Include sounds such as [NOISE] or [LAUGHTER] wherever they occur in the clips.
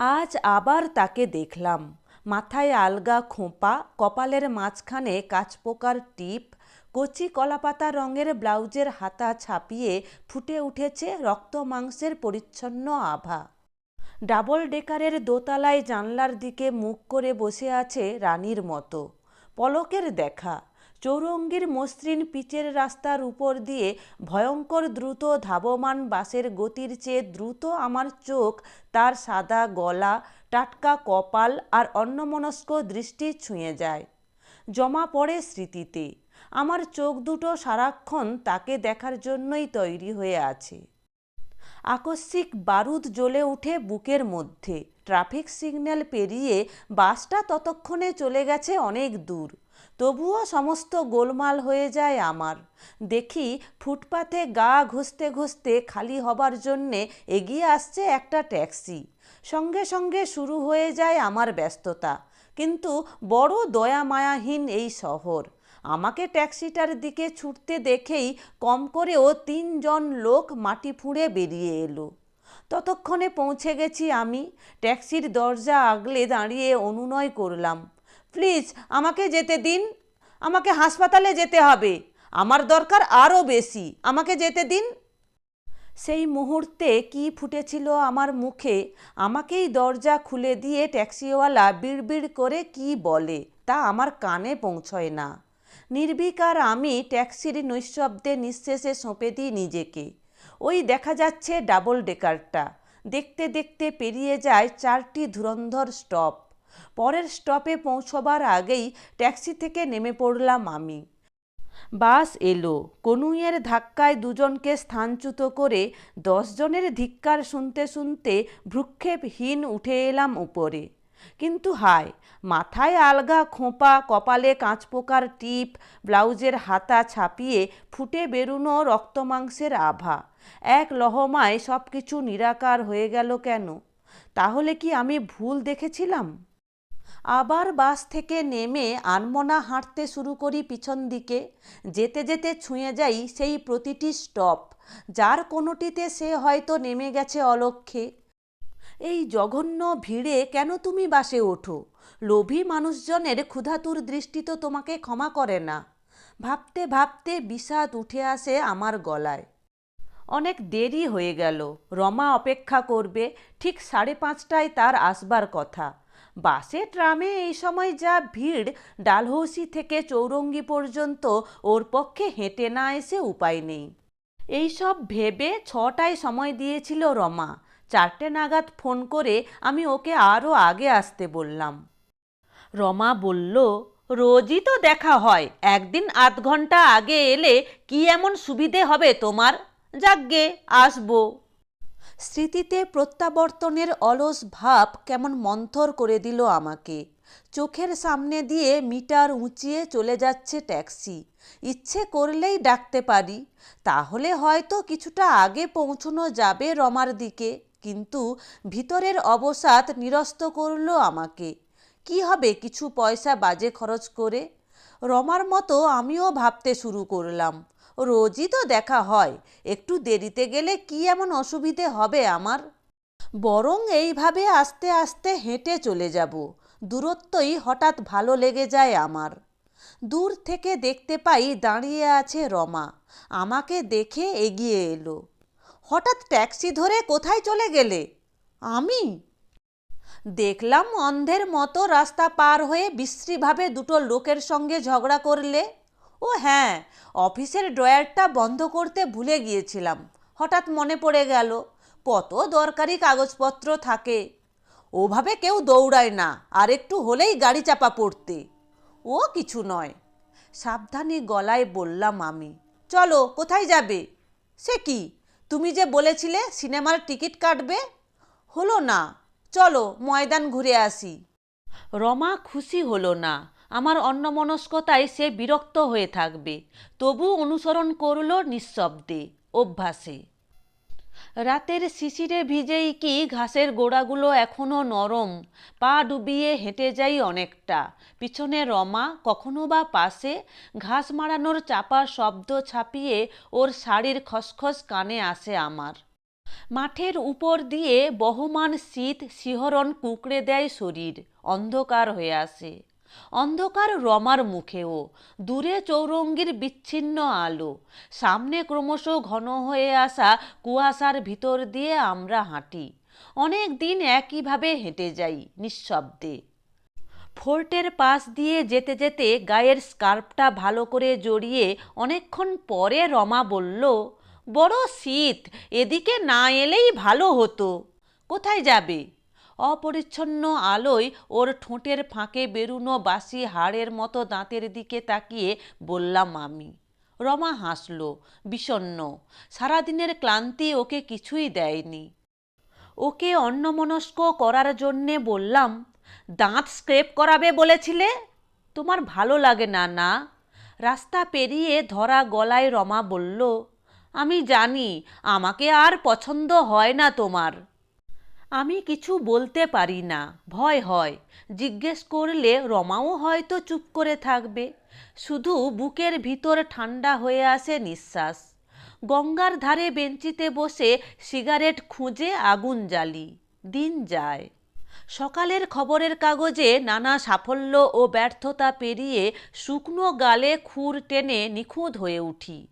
আজ আবার তাকে দেখলাম। মাথায় আলগা খোঁপা, কপালের মাঝখানে কাঁচপোকার টিপ, কচি কলাপাতা রঙের ব্লাউজের হাতা ছাপিয়ে ফুটে উঠেছে রক্ত মাংসের পরিচ্ছন্ন আভা। ডাবল ডেকারের দোতলায় জানলার দিকে মুখ করে বসে আছে রানীর মতো। পলকের দেখা। চৌরঙ্গীর মসৃণ পিচের রাস্তার উপর দিয়ে ভয়ঙ্কর দ্রুত ধাবমান বাসের গতির চেয়ে দ্রুত আমার চোখ, তার সাদা গলা, টাটকা কপাল আর অন্যমনস্ক দৃষ্টি ছুঁয়ে যায়। জমা পড়ে স্মৃতিতে। আমার চোখ দুটো সারাক্ষণ তাকে দেখার জন্যই তৈরি হয়ে আছে। আকস্মিক বারুদ জ্বলে উঠে বুকের মধ্যে। ট্রাফিক সিগন্যাল পেরিয়ে বাসটা ততক্ষণে চলে গেছে অনেক দূর। তবুও সমস্ত গোলমাল হয়ে যায় আমার। দেখি ফুটপাথে গা ঘষতে ঘষতে খালি হবার জন্যে এগিয়ে আসছে একটা ট্যাক্সি। সঙ্গে সঙ্গে শুরু হয়ে যায় আমার ব্যস্ততা। কিন্তু বড় দয়া মায়াহীন এই শহর। আমাকে ট্যাক্সিটার দিকে ছুটতে দেখেই কম করেও তিনজন লোক মাটি ফুঁড়ে বেরিয়ে এলো। ততক্ষণে পৌঁছে গেছি আমি। ট্যাক্সির দরজা আগলে দাঁড়িয়ে অনুনয় করলাম। প্লিজ, আমাকে যেতে দিন। আমাকে হাসপাতালে যেতে হবে। আমার দরকার আরও বেশি। আমাকে যেতে দিন। সেই মুহূর্তে কি ফুটেছিল আমার মুখে, আমাকেই দরজা খুলে দিয়ে ট্যাক্সিওয়ালা বিড়বিড় করে কি বলে, তা আমার কানে পৌঁছয় না। নির্বিকার আমি ট্যাক্সির নৈশব্দে নিঃশেষে সঁপে দিই নিজেকে। ওই দেখা যাচ্ছে ডাবল ডেকারটা। দেখতে দেখতে পেরিয়ে যায় চারটি ধুরন্ধর স্টপ। পরের স্টপে পৌঁছবার আগেই ট্যাক্সি থেকে নেমে পড়লাম আমি বাস এলো। কনুইয়ের ধাক্কায় দুজনকে স্থানচ্যুত করে দশজনের ধিক্কার শুনতে শুনতে ভ্রুক্ষেপহীন উঠে এলাম উপরে। কিন্তু হায়, মাথায় আলগা খোঁপা, কপালে কাঁচপোকার টিপ, ব্লাউজের হাতা ছাপিয়ে ফুটে বেরুনো রক্তমাংসের আভা। এক লহমায় সব কিছু নিরাকার হয়ে গেল কেন? তাহলে কি আমি ভুল দেখেছিলাম? আবার বাস থেকে নেমে আনমনা হাঁটতে শুরু করি পিছন দিকে। যেতে যেতে ছুঁয়ে যাই সেই প্রতিটি স্টপ। যার কোনোটিতে সে হয়তো নেমে গেছে অলক্ষ্যে এই জঘন্য ভিড়ে কেন তুমি বাসে ওঠো? লোভী মানুষজনের ক্ষুধাতুর দৃষ্টি তো তোমাকে ক্ষমা করে না। ভাবতে ভাবতে বিষাদ উঠে আসে আমার গলায়। অনেক দেরি হয়ে গেল। রমা অপেক্ষা করবে। ঠিক সাড়ে পাঁচটায় তার আসবার কথা। বাসে, ট্রামে এই সময় যা ভিড়, ডালহৌসি থেকে চৌরঙ্গি পর্যন্ত ওর পক্ষে হেঁটে না এসে উপায় নেই। এইসব ভেবে ছটায় সময় দিয়েছিল রমা। চারটে নাগাদ ফোন করে আমি ওকে আরও আগে আসতে বললাম। রমা বলল, রোজই তো দেখা হয়। একদিন আধ ঘণ্টা আগে এলে কি এমন সুবিধে হবে তোমার? যাকগে আসব। স্মৃতিতে প্রত্যাবর্তনের অলস ভাব কেমন মন্থর করে দিল আমাকে। চোখের সামনে দিয়ে মিটার উঁচিয়ে চলে যাচ্ছে ট্যাক্সি। ইচ্ছে করলেই ডাকতে পারি। তাহলে হয়তো কিছুটা আগে পৌঁছনো যাবে রমার দিকে, কিন্তু ভিতরের অবসাদ নিরস্ত করল আমাকে। কি হবে কিছু পয়সা বাজে খরচ করে? রমার মতো আমিও ভাবতে শুরু করলাম। রোজই তো দেখা হয়। একটু দেরিতে গেলে কি এমন অসুবিধে হবে আমার? বরং এইভাবে আস্তে আস্তে হেঁটে চলে যাব। দূরত্বই হঠাৎ ভালো লেগে যায় আমার। দূর থেকে দেখতে পাই দাঁড়িয়ে আছে রমা। আমাকে দেখে এগিয়ে এলো। হঠাৎ ট্যাক্সি ধরে কোথায় চলে গেলে? আমি? দেখলাম অন্ধের মতো রাস্তা পার হয়ে বিশ্রীভাবে দুটো লোকের সঙ্গে ঝগড়া করলে। ও হ্যাঁ অফিসের ড্রয়ারটা বন্ধ করতে ভুলে গিয়েছিলাম। হঠাৎ মনে পড়ে গেল, কত দরকারি কাগজপত্র থাকে। ওভাবে কেউ দৌড়ায় না, আর একটু হলেই গাড়ি চাপা পড়তে। ও কিছু নয়। সাবধানে গলায় বললাম আমি, চলো, কোথায় যাবে? সে কি? তুমি যে বলেছিলে সিনেমার টিকিট কাটবে? হলো না। চলো, ময়দান ঘুরে আসি। রমা খুশি হলো না। আমার অন্যমনস্কতায় সে বিরক্ত হয়ে থাকবে। তবু অনুসরণ করল নিঃশব্দে, অভ্যাসে। রাতের শিশিরে ভিজেই কি ঘাসের গোড়াগুলো এখনও নরম, পা ডুবিয়ে হেঁটে যাই অনেকটা। পিছনে রমা কখনো বা পাশে ঘাস মারানোর চাপা শব্দ ছাপিয়ে ওর শাড়ির খসখস কানে আসে আমার। মাঠের উপর দিয়ে বহমান শীত শিহরণ কুকড়ে দেয় শরীর, অন্ধকার হয়ে আসে। অন্ধকার রমার মুখেও, দূরে চৌরঙ্গির বিচ্ছিন্ন আলো। সামনে ক্রমশ ঘন হয়ে আসা কুয়াশার ভিতর দিয়ে আমরা হাঁটি। অনেক দিন একইভাবে হেঁটে যাই নিঃশব্দে। ফোর্টের পাশ দিয়ে যেতে যেতে গায়ের স্কার্ফটা ভালো করে জড়িয়ে অনেকক্ষণ পরে রমা বলল, বড় শীত, এদিকে না এলেই ভালো হতো। কোথায় যাবে? অপরিচ্ছন্ন আলোয় ওর ঠোঁটের ফাঁকে বেরুনো বাসি হাড়ের মতো দাঁতের দিকে তাকিয়ে বললাম আমি রমা হাসল, বিষণ্ণ। সারাদিনের ক্লান্তি ওকে কিছুই দেয়নি। ওকে অন্যমনস্ক করার জন্যে বললাম, দাঁত স্ক্রেপ করাবে বলেছিলে? তোমার ভালো লাগে না না? রাস্তা পেরিয়ে ধরা গলায় রমা বলল, আমি জানি, আমাকে আর পছন্দ হয় না তোমার। আমি কিছু বলতে পারি না। ভয় হয়। জিজ্ঞেস করলে রমাও হয়তো চুপ করে থাকবে। শুধু বুকের ভিতর ঠান্ডা হয়ে আসে নিঃশ্বাস। গঙ্গার ধারে বেঞ্চিতে বসে সিগারেট খুঁজে আগুন জ্বালি। দিন যায়। সকালের খবরের কাগজে নানা সাফল্য ও ব্যর্থতা পেরিয়ে শুকনো গালে খুর টেনে নিখুঁত হয়ে উঠি।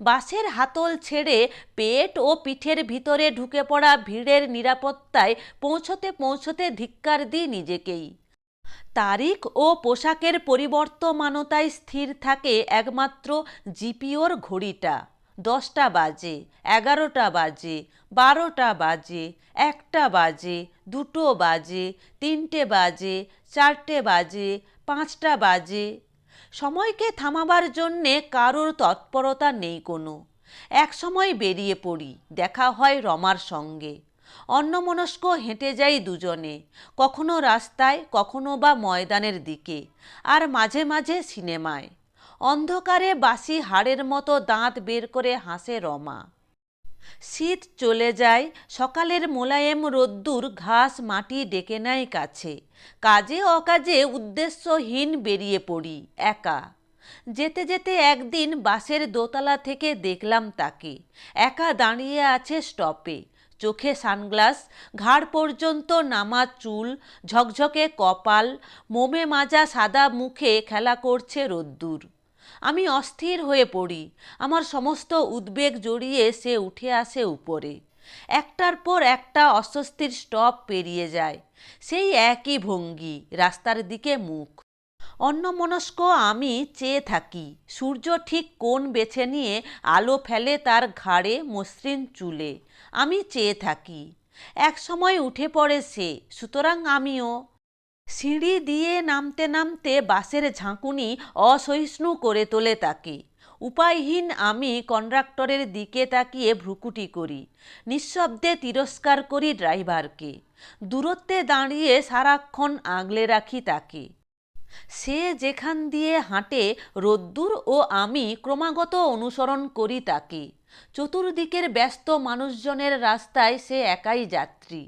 বাসের হাতল ছেড়ে পেট ও পিঠের ভিতরে ঢুকে পড়া ভিড়ের নিরাপত্তায় পৌঁছতে পৌঁছতে ধিক্কার দিই নিজেকেই। তারিখ ও পোশাকের পরিবর্তমানতায় স্থির থাকে একমাত্র জিপিওর ঘড়িটা। দশটা বাজে, এগারোটা বাজে, বারোটা বাজে, একটা বাজে, দুটো বাজে, তিনটে বাজে, চারটে বাজে, পাঁচটা বাজে সময়কে থামাবার জন্যে কারোর তৎপরতা নেই কোনো। এক সময় বেরিয়ে পড়ি, দেখা হয় রমার সঙ্গে। অন্যমনস্ক হেঁটে যাই দুজনে, কখনো রাস্তায়, কখনো বা ময়দানের দিকে, আর মাঝে মাঝে সিনেমায়। অন্ধকারে বাসি হাড়ের মতো দাঁত বের করে হাসে রমা। শীত চলে যায়, সকালের মোলায়েম রোদ্দুর ঘাস মাটি ডেকে নেয় কাছে। কাজে অকাজে উদ্দেশ্যহীন বেরিয়ে পড়ি একা। যেতে যেতে একদিন বাসের দোতলা থেকে দেখলাম তাকে। একা দাঁড়িয়ে আছে স্টপে। চোখে সানগ্লাস, ঘাড় পর্যন্ত নামা চুল, ঝকঝকে কপাল, মোমে মাজা সাদা মুখে খেলা করছে রোদ্দুর। আমি অস্থির হয়ে পড়ি। আমার সমস্ত উদ্বেগ জড়িয়ে সে উঠে আসে উপরে। একটার পর একটা অস্বস্তির স্টপ পেরিয়ে যায়। সেই একই ভঙ্গি, রাস্তার দিকে মুখ। অন্যমনস্ক আমি চেয়ে থাকি। সূর্য ঠিক কোণ বেছে নিয়ে আলো ফেলে তার ঘাড়ে মসৃণ চুলে। আমি চেয়ে থাকি। এক সময় উঠে পড়ে সে, সুতরাং আমিও সিঁড়ি দিয়ে নামতে নামতে বাসের ঝাঁকুনি অসহিষ্ণু করে তোলে তাকে। উপায়হীন আমি কন্ডাক্টরের দিকে তাকিয়ে ভ্রুকুটি করি, নিঃশব্দে তিরস্কার করি ড্রাইভারকে। দূরত্বে দাঁড়িয়ে সারাক্ষণ আগলে রাখি তাকে। সে যেখান দিয়ে হাঁটে, রোদ্দুর ও আমি ক্রমাগত অনুসরণ করি তাকে। চতুর্দিকের ব্যস্ত মানুষজনের রাস্তায় সে একাই যাত্রী।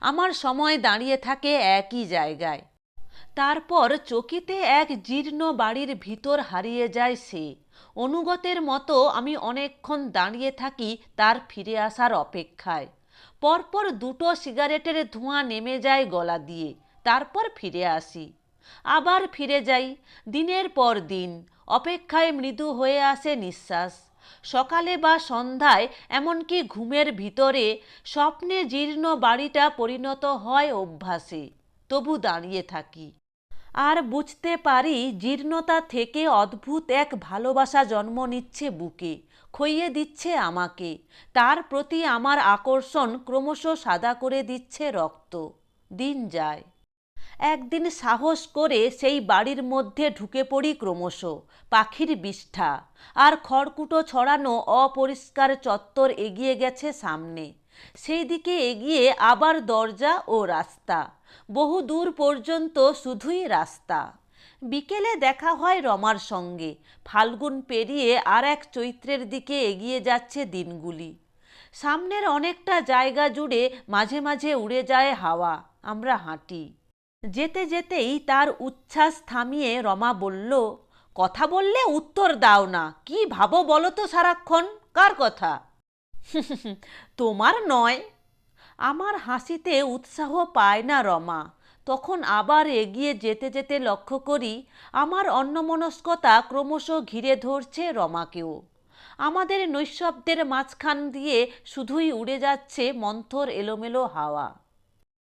আমার সময় দাঁড়িয়ে থাকে একই জায়গায়। তারপর চকিতে এক জীর্ণ বাড়ির ভিতর হারিয়ে যায় সে। অনুগতের মতো আমি অনেকক্ষণ দাঁড়িয়ে থাকি তার ফিরে আসার অপেক্ষায়। পরপর দুটো সিগারেটের ধোঁয়া নেমে যায় গলা দিয়ে, তারপর ফিরে আসি। আবার ফিরে যাই, দিনের পর দিন, অপেক্ষায় মৃদু হয়ে আসে নিঃশ্বাস। সকালে বা সন্ধ্যায়, এমনকি ঘুমের ভিতরে, স্বপ্নে জীর্ণ বাড়িটা পরিণত হয় অভ্যাসে। তবু দাঁড়িয়ে থাকি। আর বুঝতে পারি জীর্ণতা থেকে অদ্ভুত এক ভালোবাসা জন্ম নিচ্ছে বুকে, খইয়ে দিচ্ছে আমাকে। তার প্রতি আমার আকর্ষণ ক্রমশ সাদা করে দিচ্ছে রক্ত। দিন যায়। একদিন সাহস করে সেই বাড়ির মধ্যে ঢুকে পড়ি ক্রমশ, পাখির বিষ্ঠা। আর খড়কুটো ছড়ানো অপরিষ্কার চত্বর এগিয়ে গেছে সামনে। সেই দিকে এগিয়ে আবার দরজা ও রাস্তা, বহু দূর পর্যন্ত শুধুই রাস্তা। বিকেলে দেখা হয় রমার সঙ্গে, ফাল্গুন পেরিয়ে আর এক চৈত্রের দিকে এগিয়ে যাচ্ছে দিনগুলি। সামনের অনেকটা জায়গা জুড়ে মাঝে মাঝে উড়ে যায় হাওয়া, আমরা হাঁটি। যেতে যেতেই তার উচ্ছ্বাস থামিয়ে রমা বলল, কথা বললে উত্তর দাও না। কি ভাবো বলো তো সারাক্ষণ? কার কথা? [LAUGHS] তোমার নয়। আমার হাসিতে উৎসাহ পায় না রমা। তখন আবার এগিয়ে যেতে যেতে লক্ষ্য করি, আমার অন্যমনস্কতা ক্রমশ ঘিরে ধরছে রমাকেও। আমাদের নৈশব্দের মাঝখান দিয়ে শুধুই উড়ে যাচ্ছে মন্থর এলোমেলো হাওয়া।